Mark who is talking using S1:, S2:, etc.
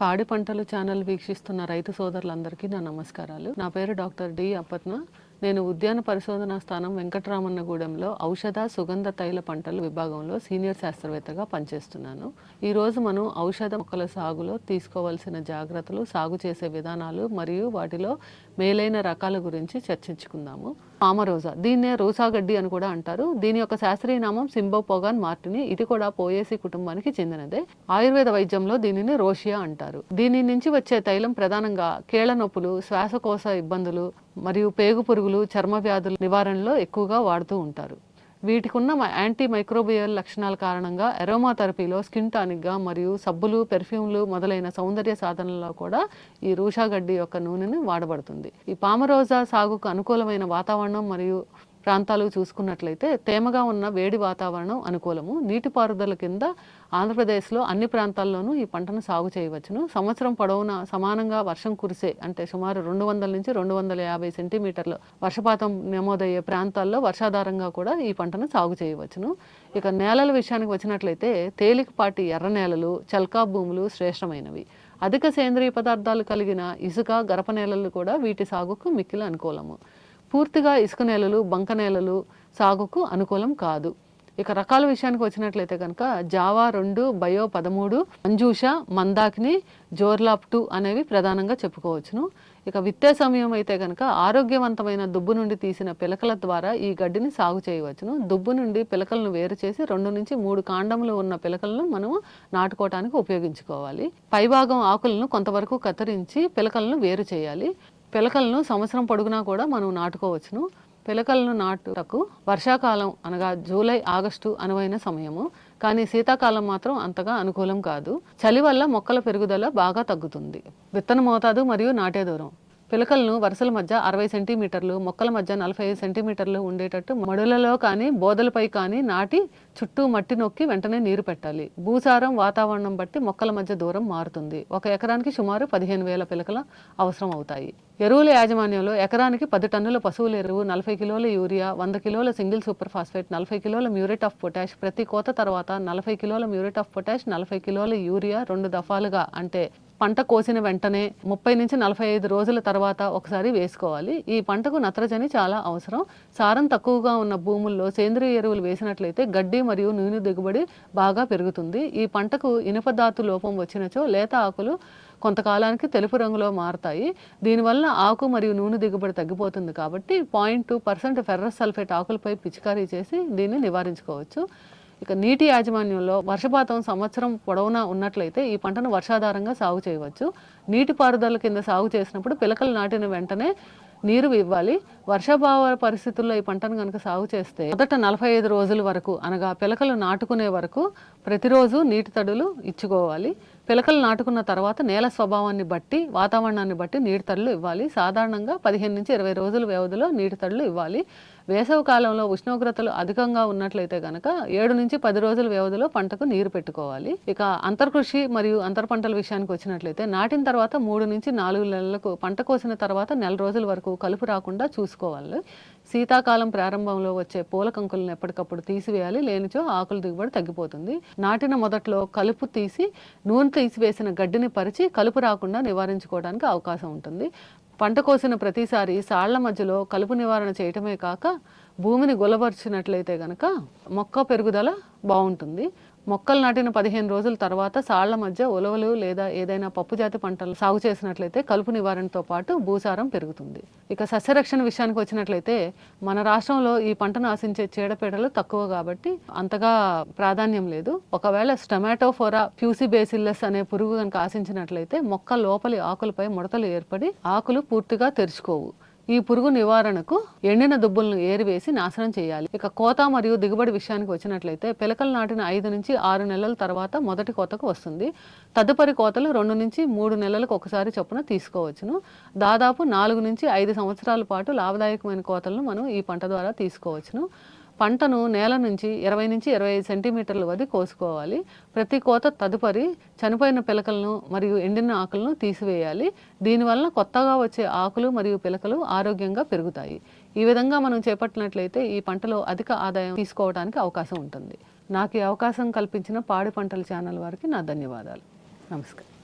S1: పాడి పంటలు ఛానల్ వీక్షిస్తున్న రైతు సోదరులందరికీ నా నమస్కారాలు. నా పేరు డాక్టర్ డి అప్పత్న నేను ఉద్యాన పరిశోధనా స్థానం వెంకటరామన్నగూడెంలో ఔషధ సుగంధ తైల పంటల విభాగంలో సీనియర్ శాస్త్రవేత్తగా పనిచేస్తున్నాను. ఈరోజు మనం ఔషధ మొక్కల సాగులో తీసుకోవాల్సిన జాగ్రత్తలు సాగు చేసే విధానాలు మరియు వాటిలో మేలైన రకాల గురించి చర్చించుకుందాము. పామరోజా దీన్నే రోసాగడ్డి అని కూడా అంటారు. దీని యొక్క శాస్త్రీయ నామం సింబోపోగాన్ మార్టిని. ఇది కూడా పోయేసి కుటుంబానికి చెందినదే. ఆయుర్వేద వైద్యంలో దీనిని రోషియా అంటారు. దీని నుంచి వచ్చే తైలం ప్రధానంగా కీళ్ళ నొప్పులు శ్వాసకోశ ఇబ్బందులు మరియు పేగు పురుగులు చర్మ వ్యాధుల నివారణలో ఎక్కువగా వాడుతూ ఉంటారు. వీటికి ఉన్న యాంటీ మైక్రోబియల్ లక్షణాల కారణంగా ఎరోమా థెరపీలో స్కిన్ టానిక్గా మరియు సబ్బులు పెర్ఫ్యూమ్లు మొదలైన సౌందర్య సాధనలో కూడా ఈ రూషాగడ్డి యొక్క నూనెను వాడబడుతుంది. ఈ పామరోజా సాగుకు అనుకూలమైన వాతావరణం మరియు ప్రాంతాలు చూసుకున్నట్లయితే తేమగా ఉన్న వేడి వాతావరణం అనుకూలము. నీటిపారుదల కింద ఆంధ్రప్రదేశ్లో అన్ని ప్రాంతాల్లోనూ ఈ పంటను సాగు చేయవచ్చును. సంవత్సరం పొడవునా సమానంగా వర్షం కురిసే అంటే సుమారు రెండు వందల నుంచి రెండు వందల యాభై సెంటీమీటర్ల వర్షపాతం నమోదయ్యే ప్రాంతాల్లో వర్షాధారంగా కూడా ఈ పంటను సాగు చేయవచ్చును. ఇక నేలల విషయానికి వచ్చినట్లయితే తేలికపాటి ఎర్ర నేలలు చల్కా భూములు శ్రేష్టమైనవి. అధిక సేంద్రియ పదార్థాలు కలిగిన ఇసుక గరప నేలలు కూడా వీటి సాగుకు మిక్కిలి అనుకూలము. పూర్తిగా ఇసుక నేలలు బంక నేలలు సాగుకు అనుకూలం కాదు. ఇక రకాల విషయానికి వచ్చినట్లయితే కనుక జావా రెండు బయో పదమూడు మంజూష మందాకిని జోర్లాప్ టూ అనేవి ప్రధానంగా చెప్పుకోవచ్చును. ఇక విత్తే సమయం అయితే కనుక ఆరోగ్యవంతమైన దుబ్బు నుండి తీసిన పిలకల ద్వారా ఈ గడ్డిని సాగు చేయవచ్చును. దుబ్బు నుండి పిలకలను వేరు చేసి రెండు నుంచి మూడు కాండములు ఉన్న పిలకలను మనము నాటుకోవటానికి ఉపయోగించుకోవాలి. పైభాగం ఆకులను కొంతవరకు కత్తిరించి పిలకలను వేరు చేయాలి. పిలకలను సంవత్సరం పొడుగునా కూడా మనం నాటుకోవచ్చును. పిలకలను నాటుటకు వర్షాకాలం అనగా జూలై ఆగస్టు అనువైన సమయము. కానీ శీతాకాలం మాత్రం అంతగా అనుకూలం కాదు. చలి వల్ల మొక్కల పెరుగుదల బాగా తగ్గుతుంది. విత్తన మోతాదు మరియు నాటే దూరం. పిలకలను వరుసల మధ్య అరవై సెంటీమీటర్లు మొక్కల మధ్య నలభై ఐదు సెంటీమీటర్లు ఉండేటట్టు మడులలో కానీ బోదలపై కానీ నాటి చుట్టూ మట్టి నొక్కి వెంటనే నీరు పెట్టాలి. భూసారం వాతావరణం బట్టి మొక్కల మధ్య దూరం మారుతుంది. ఒక ఎకరానికి సుమారు పదిహేను వేల పిలకలు అవసరం అవుతాయి. ఎరువుల యాజమాన్యంలో ఎకరానికి పది టన్నుల పశువుల ఎరువు నలభై కిలోల యూరియా వంద కిలోల సింగిల్ సూపర్ ఫాస్ఫేట్ నలభై కిలోల మ్యూరేట్ ఆఫ్ పొటాష్ ప్రతి కోత తర్వాత నలభై కిలోల మ్యూరేట్ ఆఫ్ పొటాష్ నలభై కిలోల యూరియా రెండు దఫాలుగా అంటే పంట కోసిన వెంటనే ముప్పై నుంచి నలభై ఐదు రోజుల తర్వాత ఒకసారి వేసుకోవాలి. ఈ పంటకు నత్రజని చాలా అవసరం. సారం తక్కువగా ఉన్న భూముల్లో సేంద్రియ ఎరువులు వేసినట్లయితే గడ్డి మరియు నూనె దిగుబడి బాగా పెరుగుతుంది. ఈ పంటకు ఇనుపధాతు లోపం వచ్చినచో లేత ఆకులు కొంతకాలానికి తెలుపు రంగులో మారతాయి. దీనివల్ల ఆకు మరియు నూనె దిగుబడి తగ్గిపోతుంది కాబట్టి point two percent ferrous sulphate ఆకులపై పిచికారీ చేసి దీన్ని నివారించుకోవచ్చు. ఇక నీటి యాజమాన్యంలో వర్షపాతం సంవత్సరం పొడవునా ఉన్నట్లయితే ఈ పంటను వర్షాధారంగా సాగు చేయవచ్చు. నీటిపారుదల కింద సాగు చేసినప్పుడు పిలకలు నాటిన వెంటనే నీరు ఇవ్వాలి. వర్షాభావ పరిస్థితుల్లో ఈ పంటను కనుక సాగు చేస్తే మొదట నలభై ఐదు రోజుల వరకు అనగా పిలకలు నాటుకునే వరకు ప్రతిరోజు నీటి తడులు ఇచ్చుకోవాలి. పిలకలు నాటుకున్న తర్వాత నేల స్వభావాన్ని బట్టి వాతావరణాన్ని బట్టి నీటి తడులు ఇవ్వాలి. సాధారణంగా పదిహేను నుంచి ఇరవై రోజుల వ్యవధిలో నీటి తడులు ఇవ్వాలి. వేసవికాలంలో ఉష్ణోగ్రతలు అధికంగా ఉన్నట్లయితే కనుక ఏడు నుంచి పది రోజుల వ్యవధిలో పంటకు నీరు పెట్టుకోవాలి. ఇక అంతర్కృషి మరియు అంతర పంటల విషయానికి వచ్చినట్లయితే నాటిన తర్వాత మూడు నుంచి నాలుగు నెలలకు పంట కోసిన తర్వాత నెల రోజుల వరకు కలుపు రాకుండా చూసుకోవాలి. శీతాకాలం ప్రారంభంలో వచ్చే పూల కంకులను ఎప్పటికప్పుడు తీసివేయాలి. లేనిచో ఆకుల దిగుబడి తగ్గిపోతుంది. నాటిన మొదట్లో కలుపు తీసి నూనె తీసివేసిన గడ్డిని పరిచి కలుపు రాకుండా నివారించుకోవడానికి అవకాశం ఉంటుంది. పంట కోసిన ప్రతిసారి సాళ్ళ మధ్యలో కలుపు నివారణ చేయటమే కాక భూమిని గులపరిచినట్లయితే గనక మొక్క పెరుగుదల బాగుంటుంది. మొక్కలు నాటిన పదిహేను రోజుల తర్వాత సాళ్ళ మధ్య ఉలవలు లేదా ఏదైనా పప్పు జాతి పంటలు సాగు చేసినట్లయితే కలుపు నివారణతో పాటు భూసారం పెరుగుతుంది. ఇక సస్యరక్షణ విషయానికి వచ్చినట్లయితే మన రాష్ట్రంలో ఈ పంటను ఆశించే చీడపీడలు తక్కువ కాబట్టి అంతగా ప్రాధాన్యం లేదు. ఒకవేళ స్టమాటోఫోరా ప్యూసిబేసిల్లస్ అనే పురుగు కనుక ఆశించినట్లయితే మొక్క లోపలి ఆకులపై ముడతలు ఏర్పడి ఆకులు పూర్తిగా తెరుచుకోవు. ఈ పురుగు నివారణకు ఎండిన దుబ్బులను ఏరివేసి నాశనం చేయాలి. ఇక కోత మరియు దిగుబడి విషయానికి వచ్చినట్లయితే పిలకలు నాటిన ఐదు నుంచి ఆరు నెలల తర్వాత మొదటి కోతకు వస్తుంది. తదుపరి కోతలు రెండు నుంచి మూడు నెలలకు ఒకసారి చొప్పున తీసుకోవచ్చును. దాదాపు నాలుగు నుంచి ఐదు సంవత్సరాల పాటు లాభదాయకమైన కోతలను మనం ఈ పంట ద్వారా తీసుకోవచ్చును. పంటను నేల నుంచి ఇరవై నుంచి ఇరవై ఐదు సెంటీమీటర్ల వది కోసుకోవాలి. ప్రతి కోత తదుపరి చనిపోయిన పిలకలను మరియు ఎండిన ఆకులను తీసివేయాలి. దీనివల్ల కొత్తగా వచ్చే ఆకులు మరియు పిలకలు ఆరోగ్యంగా పెరుగుతాయి. ఈ విధంగా మనం చేపట్టినట్లయితే ఈ పంటలో అధిక ఆదాయం తీసుకోవడానికి అవకాశం ఉంటుంది. నాకు ఈ అవకాశం కల్పించిన పాడి పంటల ఛానల్ వారికి నా ధన్యవాదాలు. నమస్కారం.